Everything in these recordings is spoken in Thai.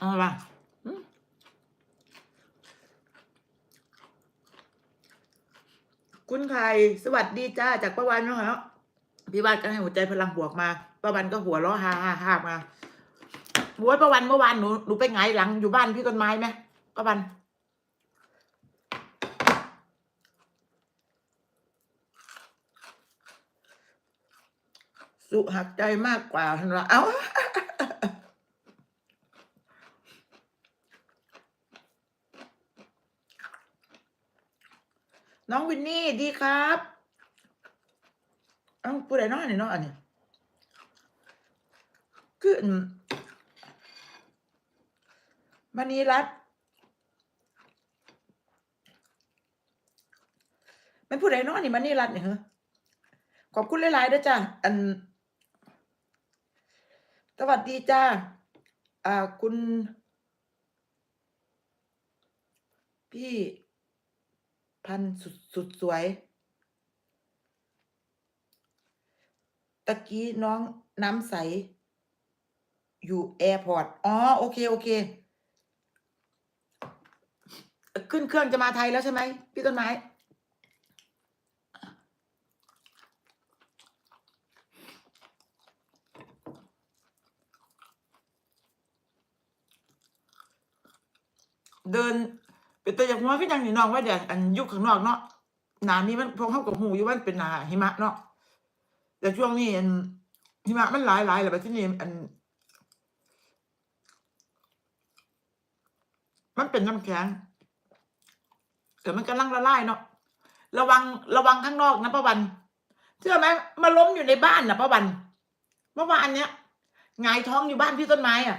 เอาละอืมคุณไข่สวัสดีจ้าจากป้าวันนะครับพี่บ้านก็ให้หัวใจพลังบวกมาป้าวันก็หัวเราะฮ่าฮ่าฮามาบวยป้าวันเมื่อวานหนูหนูไปไงหลังอยู่บ้านพี่ต้นไม้ไหมป้าวันสุหักใจมากกว่าทันละเอ้า น้องวินนี่ดีครับเอ้าผู้ใดน้อยนี่เนาะอันนี้คืออืมมณีรัตน์ไม่ผู้ใดน้อยนี่มณีรัตน์นี่เหรอขอบคุณหลายๆด้วยจ้าอันสวัสดีจ้าอ่าคุณ พี่ พันธุ์สุดสุดสวย ตะกี้น้องน้ำใส อยู่แอร์พอร์ต อ๋อ โอเค โอเค ขึ้นเครื่องจะมาไทยแล้วใช่ไหม พี่ต้นไม้เดิน เป็นตัวอย่างหัวก็ยังนี่น้องว่าเดี๋ยวอันยุคข้างนอกเนาะหนานี้มันพงเข้ากับหูอยู่มันเป็นหนาหิมะเนาะแต่ช่วงนี้อันหิมะมันหลายหลายแหละไปที่นี่อัน มันเป็นน้ำแข็งแต่มันกำลังละลายเนาะระวังระวังข้างนอกนะป้าวันเชื่อไหมมาล้มอยู่ในบ้านนะป้าวันเมื่อวานเนี้ยหงายท้องอยู่บ้านพี่ต้นไม้อะ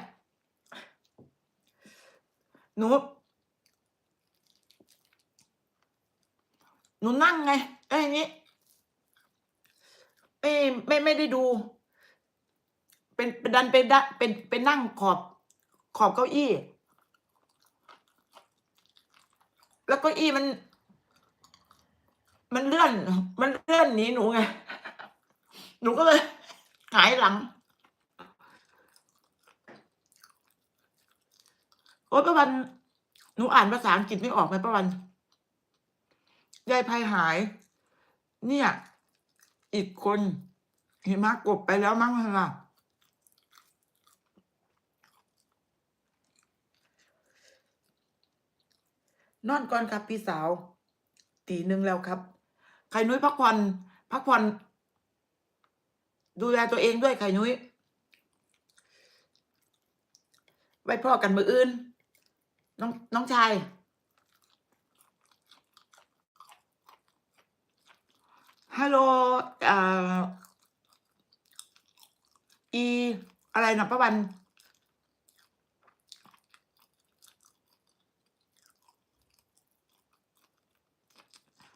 หนู หนูนั่งไงไอ้ยนี้ไม่ไม่ไม่ได้ดู เป็นเป็นดันเป็นดะเป็นเป็นนั่งขอบขอบเก้าอี้ แล้วเก้าอี้มัน มันเลื่อน มันเลื่อนหนีหนูไง หนูก็เลยหายหลังโอ้ยประวัน หนูอ่านภาษาอังกฤษไม่ออกไหมประวัน ยายภัยหาย เนี่ย อีกคนหิมะกบไปแล้วมั้งล่ะนอนก่อนครับพี่สาวตีหนึ่งแล้วครับ ไข่นุ้ยพักผ่อนพักผ่อนดูแลตัวเองด้วยไข่นุ้ย ไว้พ่อกันมืออื่น น้องน้องชาย ฮัลโหลอ่าอีอะไรนะป้าวัน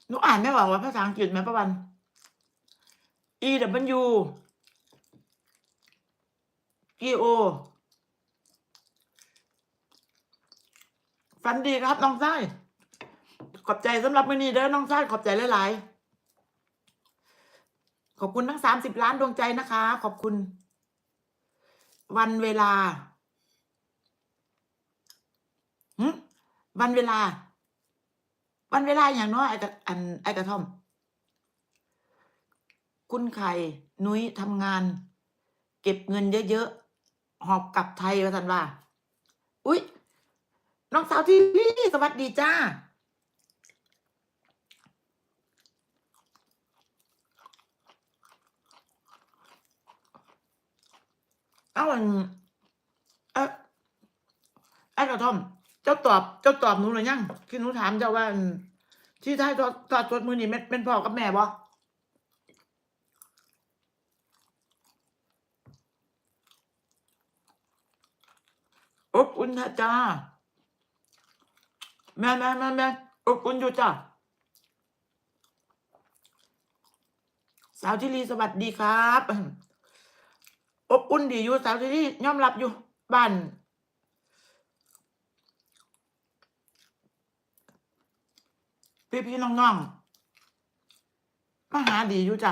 หนูอ่านไม่ออกว่าภาษาอังกฤษไหมป้าวัน E W G O ฟันดีครับน้องไส้ขอบใจสำหรับมือนี้เด้อน้องไส้ขอบใจหลายๆ ขอบคุณทั้งสามสิบล้านดวงใจนะคะ ขอบคุณ วันเวลาหึวันเวลา วันเวลาอย่างน้อยไอ้กระอันไอ้กระท่อม คุณไข่นุ้ยทำงาน เก็บเงินเยอะๆหอบกลับไทยว่าสันว่า อุ๊ยน้องสาวที่นี่สวัสดีจ้า เอ้าอันเอ๊ะไอ้กระทอม เจ้าตอบ เจ้าตอบหนูหรือยังที่หนูถามเจ้าว่า ที่ท้ายทอดทอดสดมือนี่เป็นเป็นพ่อกับแม่บ่อบอุ่นนะจ้าแม่แม่แม่แม่อบอุ่นอยู่จ้าสาวที่รีสวัสดีครับ อบอุ่นดีอยู่สาวที่นี่ยอมรับอยู่บ้านพี่พี่น้องๆมาหาดีอยู่จ้ะ